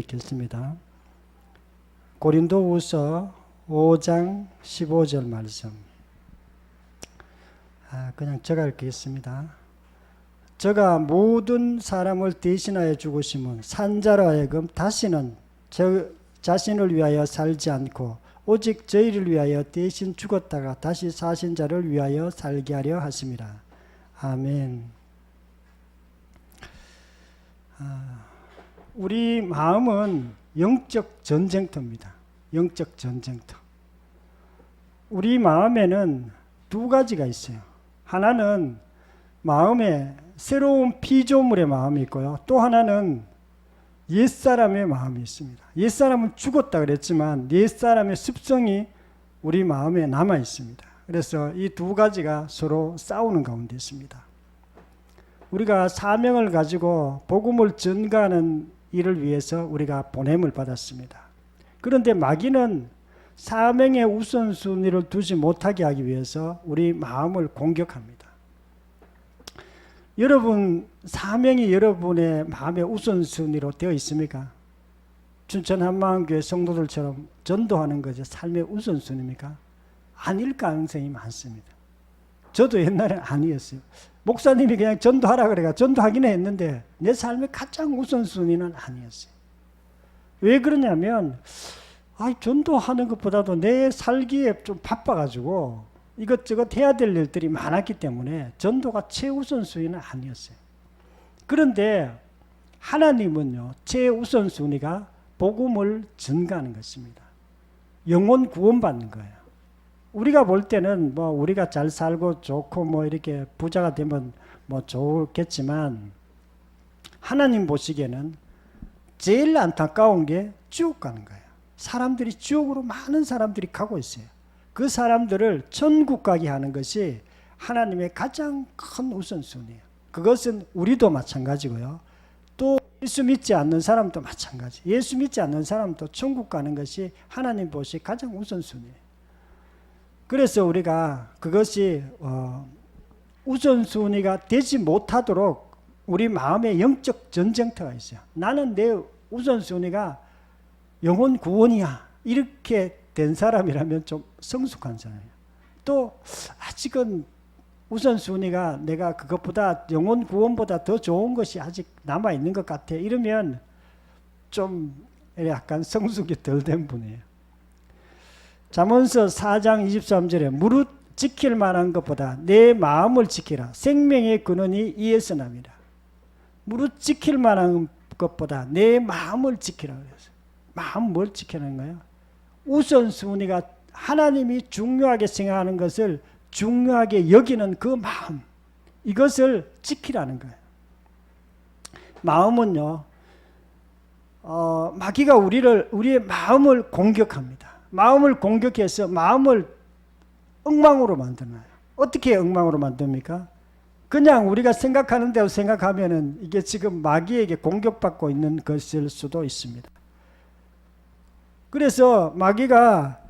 있겠습니다. 고린도후서 5장 15절 말씀. 아, 그냥 제가 읽겠습니다. 저가 모든 사람을 대신하여 죽으심은 산자로 하여금 다시는 저 자신을 위하여 살지 않고 오직 저희를 위하여 대신 죽었다가 다시 사신 자를 위하여 살게 하려 하심이라. 아멘. 아, 우리 마음은 영적 전쟁터입니다. 영적 전쟁터. 우리 마음에는 두 가지가 있어요. 하나는 마음에 새로운 피조물의 마음이 있고요. 또 하나는 옛사람의 마음이 있습니다. 옛사람은 죽었다 그랬지만 옛사람의 습성이 우리 마음에 남아 있습니다. 그래서 이 두 가지가 서로 싸우는 가운데 있습니다. 우리가 사명을 가지고 복음을 전가하는 일을 위해서 우리가 보냄을 받았습니다. 그런데 마귀는 사명의 우선순위를 두지 못하게 하기 위해서 우리 마음을 공격합니다. 여러분 사명이 여러분의 마음의 우선순위로 되어 있습니까? 춘천 한마음교회 성도들처럼 전도하는 것이 삶의 우선순위입니까? 아닐 가능성이 많습니다. 저도 옛날엔 아니었어요. 목사님이 그냥 전도하라 그래가 전도하기는 했는데 내 삶의 가장 우선순위는 아니었어요. 왜 그러냐면 아, 전도하는 것보다도 내 살기에 좀 바빠가지고 이것저것 해야 될 일들이 많았기 때문에 전도가 최우선순위는 아니었어요. 그런데 하나님은요, 최우선순위가 복음을 전가하는 것입니다. 영혼 구원받는 거예요. 우리가 볼 때는 뭐 우리가 잘 살고 좋고 뭐 이렇게 부자가 되면 뭐 좋겠지만 하나님 보시기에는 제일 안타까운 게 지옥 가는 거예요. 사람들이 지옥으로 많은 사람들이 가고 있어요. 그 사람들을 천국 가게 하는 것이 하나님의 가장 큰 우선순위예요. 그것은 우리도 마찬가지고요. 또 예수 믿지 않는 사람도 마찬가지. 예수 믿지 않는 사람도 천국 가는 것이 하나님 보시 가장 우선순위예요. 그래서 우리가 그것이 어, 우선순위가 되지 못하도록 우리 마음에 영적 전쟁터가 있어요. 나는 내 우선순위가 영혼 구원이야. 이렇게 된 사람이라면 좀 성숙한 사람이에요. 또 아직은 우선순위가 내가 그것보다 영혼 구원보다 더 좋은 것이 아직 남아 있는 것 같아. 이러면 좀 약간 성숙이 덜 된 분이에요. 잠언서 4장 23절에 무릇 지킬 만한 것보다 내 마음을 지키라. 생명의 근원이 이에서 납니다. 무릇 지킬 만한 것보다 내 마음을 지키라 그래서 마음 뭘 지키는 거예요? 우선순위가 하나님이 중요하게 생각하는 것을 중요하게 여기는 그 마음 이것을 지키라는 거예요. 마음은요. 어, 마귀가 우리를 우리의 마음을 공격합니다. 마음을 공격해서 마음을 엉망으로 만드나요? 어떻게 엉망으로 만듭니까? 그냥 우리가 생각하는 대로 생각하면은 이게 지금 마귀에게 공격받고 있는 것일 수도 있습니다. 그래서 마귀가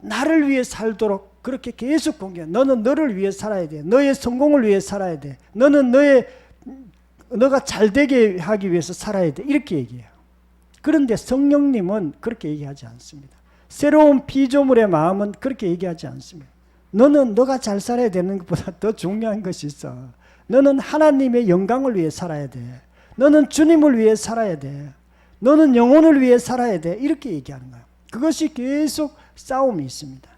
나를 위해 살도록 그렇게 계속 공격. 너는 너를 위해 살아야 돼. 너의 성공을 위해 살아야 돼. 너는 너의 너가 잘 되게 하기 위해서 살아야 돼. 이렇게 얘기해요. 그런데 성령님은 그렇게 얘기하지 않습니다. 새로운 피조물의 마음은 그렇게 얘기하지 않습니다. 너는 너가 잘 살아야 되는 것보다 더 중요한 것이 있어. 너는 하나님의 영광을 위해 살아야 돼. 너는 주님을 위해 살아야 돼. 너는 영혼을 위해 살아야 돼. 이렇게 얘기하는 거예요. 그것이 계속 싸움이 있습니다.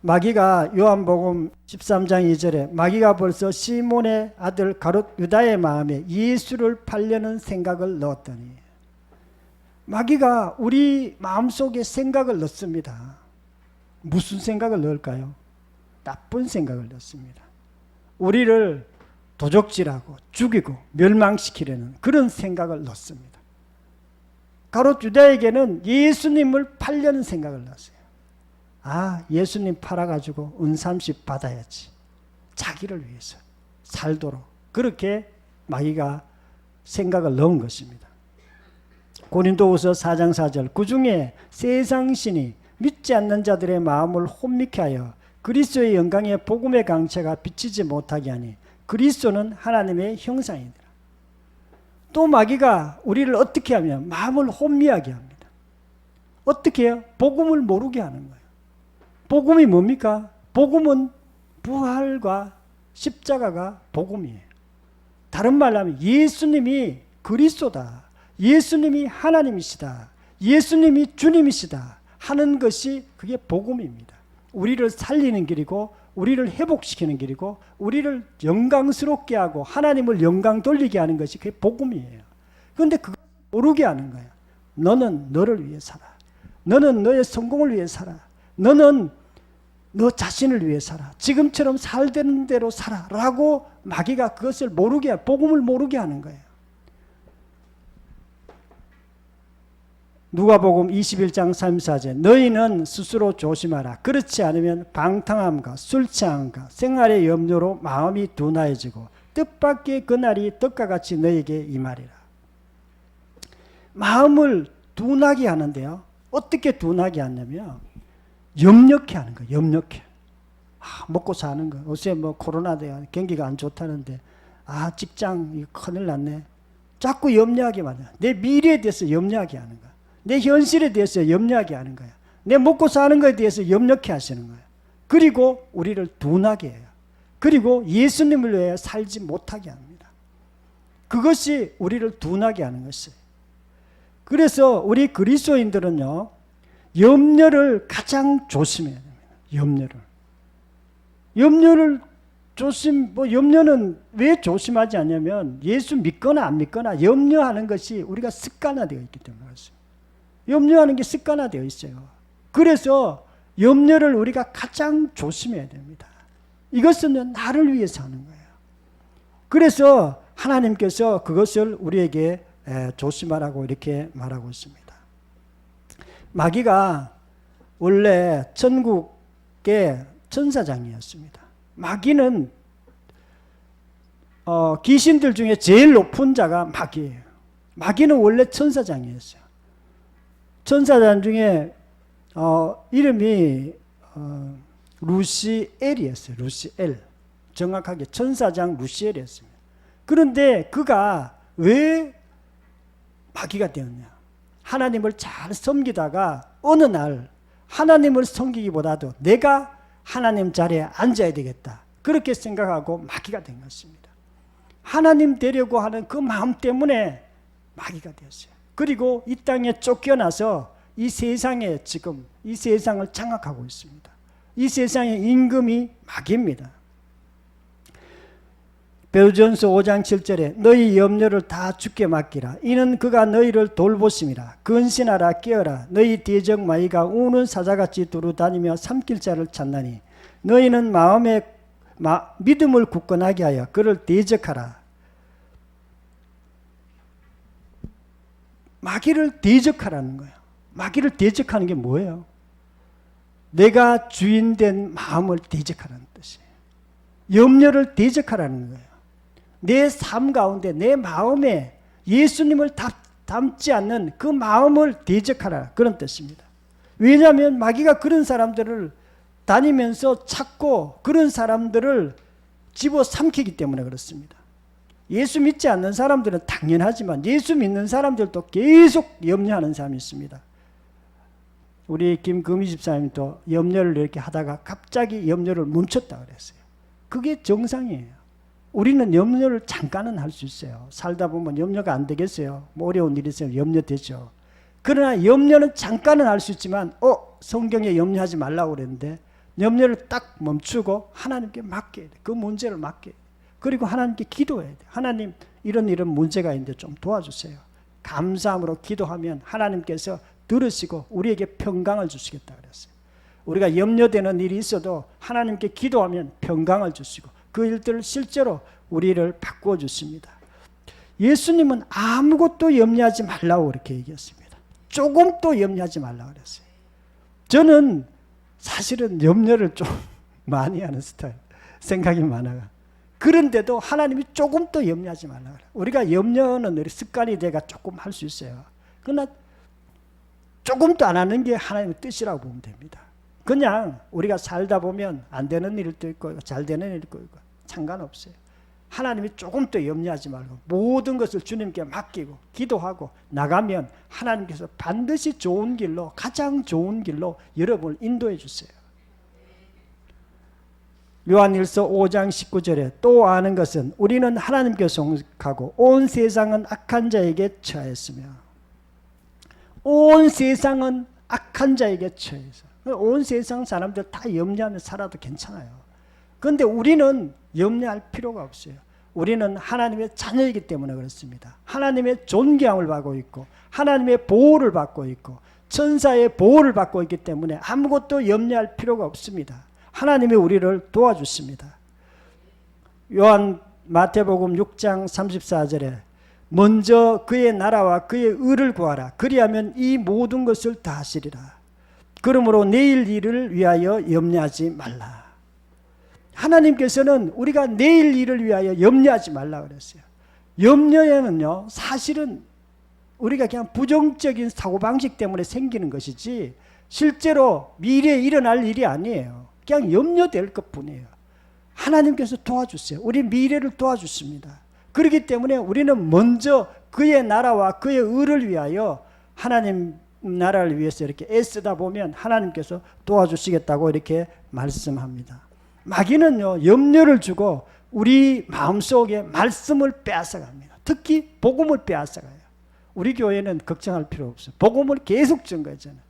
마귀가 요한복음 13장 2절에 마귀가 벌써 시몬의 아들 가롯 유다의 마음에 예수를 팔려는 생각을 넣었더니 마귀가 우리 마음속에 생각을 넣습니다. 무슨 생각을 넣을까요? 나쁜 생각을 넣습니다. 우리를 도적질하고 죽이고 멸망시키려는 그런 생각을 넣습니다. 가롯 유다에게는 예수님을 팔려는 생각을 넣었어요. 아, 예수님 팔아가지고 은삼십 받아야지. 자기를 위해서 살도록 그렇게 마귀가 생각을 넣은 것입니다. 고린도후서 4장 4절 그 중에 세상 신이 믿지 않는 자들의 마음을 혼미케 하여 그리스도의 영광의 복음의 강체가 비치지 못하게 하니 그리스도는 하나님의 형상이니라. 또 마귀가 우리를 어떻게 하면 마음을 혼미하게 합니다. 어떻게 해요? 복음을 모르게 하는 거예요. 복음이 뭡니까? 복음은 부활과 십자가가 복음이에요. 다른 말로 하면 예수님이 그리스도다. 예수님이 하나님이시다. 예수님이 주님이시다. 하는 것이 그게 복음입니다. 우리를 살리는 길이고 우리를 회복시키는 길이고 우리를 영광스럽게 하고 하나님을 영광 돌리게 하는 것이 그게 복음이에요. 그런데 그걸 모르게 하는 거예요. 너는 너를 위해 살아. 너는 너의 성공을 위해 살아. 너는 너 자신을 위해 살아. 지금처럼 살되는 대로 살아라고 마귀가 그것을 모르게 복음을 모르게 하는 거예요. 누가복음 21장 34절 너희는 스스로 조심하라. 그렇지 않으면 방탕함과 술 취함과 생활의 염려로 마음이 둔하여지고 뜻밖의 그날이 떡과 같이 너에게 임하리라. 마음을 둔하게 하는데요. 어떻게 둔하게 하냐면 염려케 하는 거예요 염려케 아, 먹고 사는 거. 요새 뭐 코로나 돼 경기가 안 좋다는데 아 직장 큰일 났네. 자꾸 염려하게 만들어. 내 미래에 대해서 염려하게 하는 거야 내 현실에 대해서 염려하게 하는 거야. 내 먹고 사는 것에 대해서 염려케 하시는 거야. 그리고 우리를 둔하게 해요. 그리고 예수님을 위해 살지 못하게 합니다. 그것이 우리를 둔하게 하는 것이에요. 그래서 우리 그리스도인들은요, 염려를 가장 조심해야 됩니다. 염려를. 염려를 조심, 뭐 염려는 왜 조심하지 않냐면 예수 믿거나 안 믿거나 염려하는 것이 우리가 습관화되어 있기 때문에 그렇습니다. 염려하는 게 습관화되어 있어요. 그래서 염려를 우리가 가장 조심해야 됩니다. 이것은 나를 위해서 하는 거예요. 그래서 하나님께서 그것을 우리에게 조심하라고 이렇게 말하고 있습니다. 마귀가 원래 천국의 천사장이었습니다. 마귀는 어, 귀신들 중에 제일 높은 자가 마귀예요. 마귀는 원래 천사장이었어요. 천사장 중에 어, 이름이 어, 루시엘이었어요. 루시엘. 정확하게 천사장 루시엘이었습니다. 그런데 그가 왜 마귀가 되었냐? 하나님을 잘 섬기다가 어느 날 하나님을 섬기기보다도 내가 하나님 자리에 앉아야 되겠다. 그렇게 생각하고 마귀가 된 것입니다. 하나님 되려고 하는 그 마음 때문에 마귀가 되었어요. 그리고 이 땅에 쫓겨나서 이 세상에 지금 이 세상을 장악하고 있습니다. 이 세상의 임금이 마귀입니다. 베드전서 5장 7절에 너희 염려를 다 주께 맡기라 이는 그가 너희를 돌보심이라 근신하라 깨어라 너희 대적 마이가 우는 사자같이 두루 다니며 삼킬 자를 찾나니 너희는 마음에 마, 믿음을 굳건하게 하여 그를 대적하라 마귀를 대적하라는 거예요. 마귀를 대적하는 게 뭐예요? 내가 주인 된 마음을 대적하라는 뜻이에요. 염려를 대적하라는 거예요. 내 삶 가운데 내 마음에 예수님을 담지 않는 그 마음을 대적하라 그런 뜻입니다. 왜냐하면 마귀가 그런 사람들을 다니면서 찾고 그런 사람들을 집어 삼키기 때문에 그렇습니다. 예수 믿지 않는 사람들은 당연하지만 예수 믿는 사람들도 계속 염려하는 사람이 있습니다. 우리 김금희 집사님도 염려를 이렇게 하다가 갑자기 염려를 멈췄다 그랬어요. 그게 정상이에요. 우리는 염려를 잠깐은 할 수 있어요. 살다 보면 염려가 안 되겠어요. 뭐 어려운 일이 있으면 염려되죠. 그러나 염려는 잠깐은 할 수 있지만, 어, 성경에 염려하지 말라고 그랬는데, 염려를 딱 멈추고 하나님께 맡겨야 돼. 그 문제를 맡겨야 돼. 그리고 하나님께 기도해야 돼. 하나님 이런 이런 문제가 있는데 좀 도와주세요. 감사함으로 기도하면 하나님께서 들으시고 우리에게 평강을 주시겠다 그랬어요. 우리가 염려되는 일이 있어도 하나님께 기도하면 평강을 주시고 그 일들을 실제로 우리를 바꾸어 주십니다. 예수님은 아무것도 염려하지 말라고 그렇게 얘기했습니다. 조금도 염려하지 말라고 그랬어요. 저는 사실은 염려를 좀 많이 하는 스타일. 생각이 많아요. 그런데도 하나님이 조금 더 염려하지 말라. 우리가 염려는 우리 습관이 돼가 조금 할 수 있어요. 그러나 조금도 안 하는 게 하나님의 뜻이라고 보면 됩니다. 그냥 우리가 살다 보면 안 되는 일도 있고 잘 되는 일도 있고 상관없어요. 하나님이 조금 더 염려하지 말고 모든 것을 주님께 맡기고 기도하고 나가면 하나님께서 반드시 좋은 길로 가장 좋은 길로 여러분을 인도해 주세요. 요한일서 5장 19절에 또 아는 것은 우리는 하나님께 속하고 온 세상은 악한 자에게 처했으며 온 세상은 악한 자에게 처해서 온 세상 사람들 다 염려하며 살아도 괜찮아요. 그런데 우리는 염려할 필요가 없어요. 우리는 하나님의 자녀이기 때문에 그렇습니다. 하나님의 존경을 받고 있고 하나님의 보호를 받고 있고 천사의 보호를 받고 있기 때문에 아무것도 염려할 필요가 없습니다. 하나님이 우리를 도와주십니다. 요한 마태복음 6장 34절에 먼저 그의 나라와 그의 의를 구하라. 그리하면 이 모든 것을 다 하시리라. 그러므로 내일 일을 위하여 염려하지 말라. 하나님께서는 우리가 내일 일을 위하여 염려하지 말라 그랬어요. 염려에는요, 사실은 우리가 그냥 부정적인 사고방식 때문에 생기는 것이지, 실제로 미래에 일어날 일이 아니에요. 그냥 염려될 것 뿐이에요. 하나님께서 도와주세요. 우리 미래를 도와주십니다. 그렇기 때문에 우리는 먼저 그의 나라와 그의 의를 위하여 하나님 나라를 위해서 이렇게 애쓰다 보면 하나님께서 도와주시겠다고 이렇게 말씀합니다. 마귀는요, 염려를 주고 우리 마음속에 말씀을 빼앗아갑니다. 특히 복음을 빼앗아가요. 우리 교회는 걱정할 필요 없어요. 복음을 계속 증거하잖아요.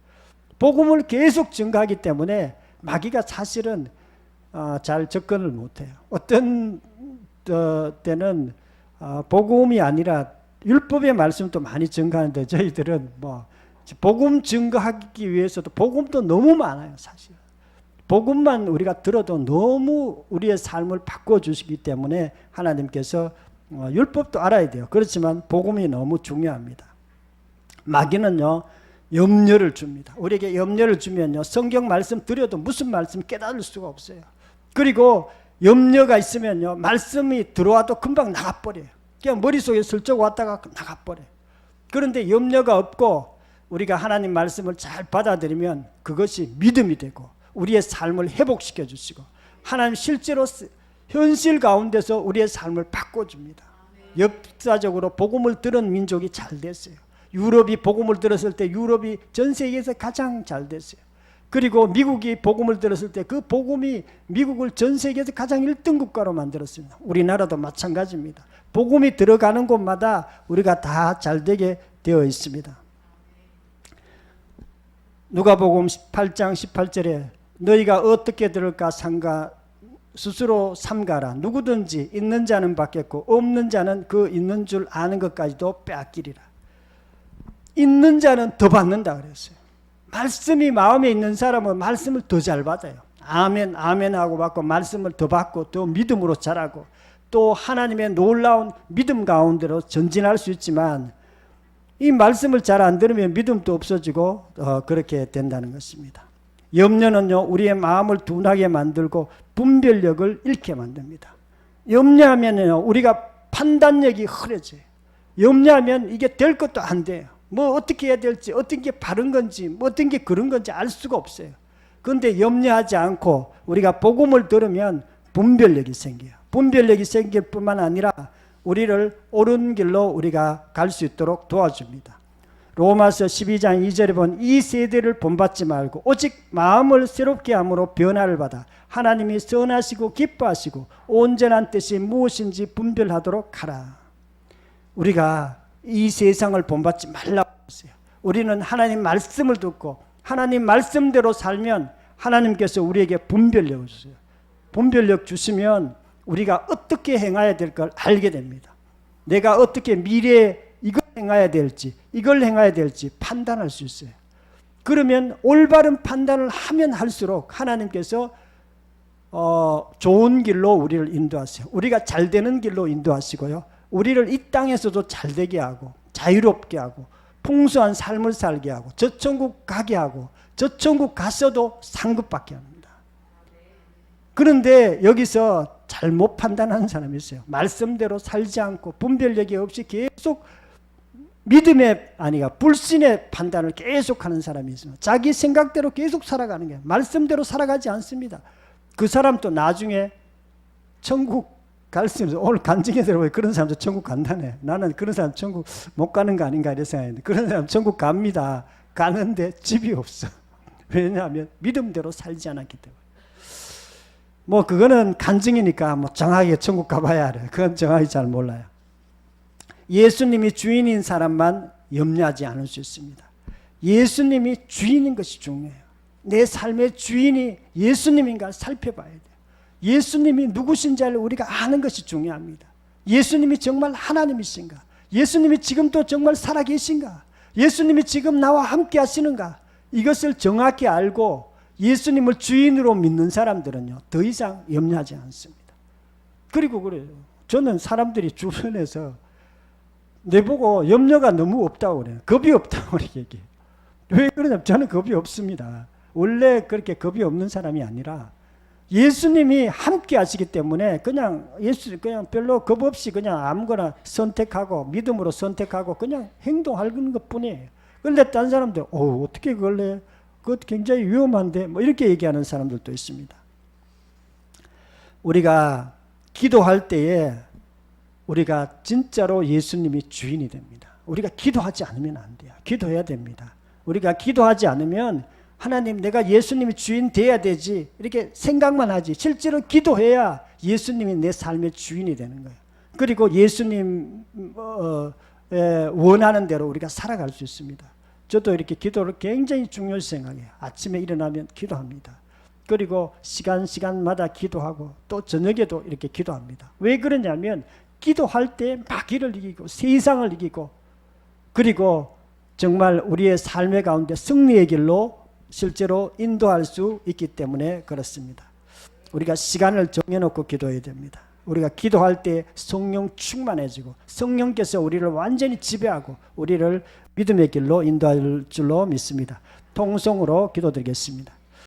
복음을 계속 증거하기 때문에 마귀가 사실은 어, 잘 접근을 못해요. 어떤 어, 때는 어, 복음이 아니라 율법의 말씀도 많이 증거하는데 저희들은 뭐 복음 증거하기 위해서도 복음도 너무 많아요, 사실. 복음만 우리가 들어도 너무 우리의 삶을 바꿔 주시기 때문에 하나님께서 어, 율법도 알아야 돼요. 그렇지만 복음이 너무 중요합니다. 마귀는요. 염려를 줍니다. 우리에게 염려를 주면요. 성경 말씀 드려도 무슨 말씀 깨달을 수가 없어요. 그리고 염려가 있으면요. 말씀이 들어와도 금방 나가버려요. 그냥 머릿속에 슬쩍 왔다가 나가버려요. 그런데 염려가 없고 우리가 하나님 말씀을 잘 받아들이면 그것이 믿음이 되고 우리의 삶을 회복시켜 주시고 하나님 실제로 현실 가운데서 우리의 삶을 바꿔줍니다. 역사적으로 복음을 들은 민족이 잘 됐어요. 유럽이 복음을 들었을 때 유럽이 전 세계에서 가장 잘 됐어요. 그리고 미국이 복음을 들었을 때 그 복음이 미국을 전 세계에서 가장 1등 국가로 만들었습니다. 우리나라도 마찬가지입니다. 복음이 들어가는 곳마다 우리가 다 잘 되게 되어 있습니다. 누가복음 18장 18절에 너희가 어떻게 들을까 상가 스스로 삼가라 누구든지 있는 자는 받겠고 없는 자는 그 있는 줄 아는 것까지도 빼앗기리라 있는 자는 더 받는다 그랬어요 말씀이 마음에 있는 사람은 말씀을 더 잘 받아요 아멘 아멘 하고 받고 말씀을 더 받고 더 믿음으로 자라고 또 하나님의 놀라운 믿음 가운데로 전진할 수 있지만 이 말씀을 잘 안 들으면 믿음도 없어지고 어, 그렇게 된다는 것입니다. 염려는요 우리의 마음을 둔하게 만들고 분별력을 잃게 만듭니다. 염려하면요 우리가 판단력이 흐려져요. 염려하면 이게 될 것도 안 돼요. 뭐 어떻게 해야 될지 어떤 게 바른 건지 뭐 어떤 게 그런 건지 알 수가 없어요. 그런데 염려하지 않고 우리가 복음을 들으면 분별력이 생겨요. 분별력이 생길 뿐만 아니라 우리를 옳은 길로 우리가 갈 수 있도록 도와줍니다. 로마서 12장 2절에 본 이 세대를 본받지 말고 오직 마음을 새롭게 함으로 변화를 받아 하나님이 선하시고 기뻐하시고 온전한 뜻이 무엇인지 분별하도록 하라. 우리가 이 세상을 본받지 말라 고 했어요. 우리는 하나님 말씀을 듣고 하나님 말씀대로 살면 하나님께서 우리에게 분별력을 주세요. 분별력 주시면 우리가 어떻게 행해야 될 걸 알게 됩니다. 내가 어떻게 미래에 이걸 행해야 될지, 이걸 행해야 될지 판단할 수 있어요. 그러면 올바른 판단을 하면 할수록 하나님께서 어, 좋은 길로 우리를 인도하세요. 우리가 잘 되는 길로 인도하시고요. 우리를 이 땅에서도 잘 되게 하고 자유롭게 하고 풍성한 삶을 살게 하고 저 천국 가게 하고 저 천국 갔어도 상급받게 합니다. 그런데 여기서 잘못 판단하는 사람이 있어요. 말씀대로 살지 않고 분별력이 없이 계속 믿음의 아니가 불신의 판단을 계속하는 사람이 있습니다. 자기 생각대로 계속 살아가는 게 말씀대로 살아가지 않습니다. 그 사람도 나중에 천국 갈수 없어. 오늘 간증에 들어보니 그런 사람도 천국 간다네. 나는 그런 사람 천국 못 가는 거 아닌가 이런 생각했는데 그런 사람 천국 갑니다. 가는데 집이 없어. 왜냐하면 믿음대로 살지 않았기 때문에. 뭐 그거는 간증이니까 뭐 정확하게 천국 가봐야 알아요. 그건 정확히 잘 몰라요. 예수님이 주인인 사람만 염려하지 않을 수 있습니다. 예수님이 주인인 것이 중요해요. 내 삶의 주인이 예수님인가 살펴봐야 돼요. 예수님이 누구신지를 우리가 아는 것이 중요합니다. 예수님이 정말 하나님이신가? 예수님이 지금도 정말 살아계신가? 예수님이 지금 나와 함께 하시는가? 이것을 정확히 알고 예수님을 주인으로 믿는 사람들은요, 더 이상 염려하지 않습니다. 그리고 그래요. 저는 사람들이 주변에서 내보고 염려가 너무 없다고 그래요. 겁이 없다고 얘기해요. 왜 그러냐면 저는 겁이 없습니다. 원래 그렇게 겁이 없는 사람이 아니라 예수님이 함께 하시기 때문에 그냥 예수 그냥 별로 겁 없이 그냥 아무거나 선택하고 믿음으로 선택하고 그냥 행동하는 것뿐이에요. 그런데 딴 사람들 어 어떻게 그걸 해? 그것 굉장히 위험한데 뭐 이렇게 얘기하는 사람들도 있습니다. 우리가 기도할 때에 우리가 진짜로 예수님이 주인이 됩니다. 우리가 기도하지 않으면 안 돼요. 기도해야 됩니다. 우리가 기도하지 않으면 하나님 내가 예수님이 주인 돼야 되지 이렇게 생각만 하지 실제로 기도해야 예수님이 내 삶의 주인이 되는 거예요. 그리고 예수님 어, 에, 원하는 대로 우리가 살아갈 수 있습니다. 저도 이렇게 기도를 굉장히 중요시 생각해요. 아침에 일어나면 기도합니다. 그리고 시간 시간마다 기도하고 또 저녁에도 이렇게 기도합니다. 왜 그러냐면 기도할 때 마귀를 이기고 세상을 이기고 그리고 정말 우리의 삶의 가운데 승리의 길로 실제로 인도할 수 있기 때문에 그렇습니다. 우리가 시간을 정해놓고 기도해야 됩니다. 우리가 기도할 때 성령 충만해지고 성령께서 우리를 완전히 지배하고 우리를 믿음의 길로 인도할 줄로 믿습니다. 통성으로 기도드리겠습니다.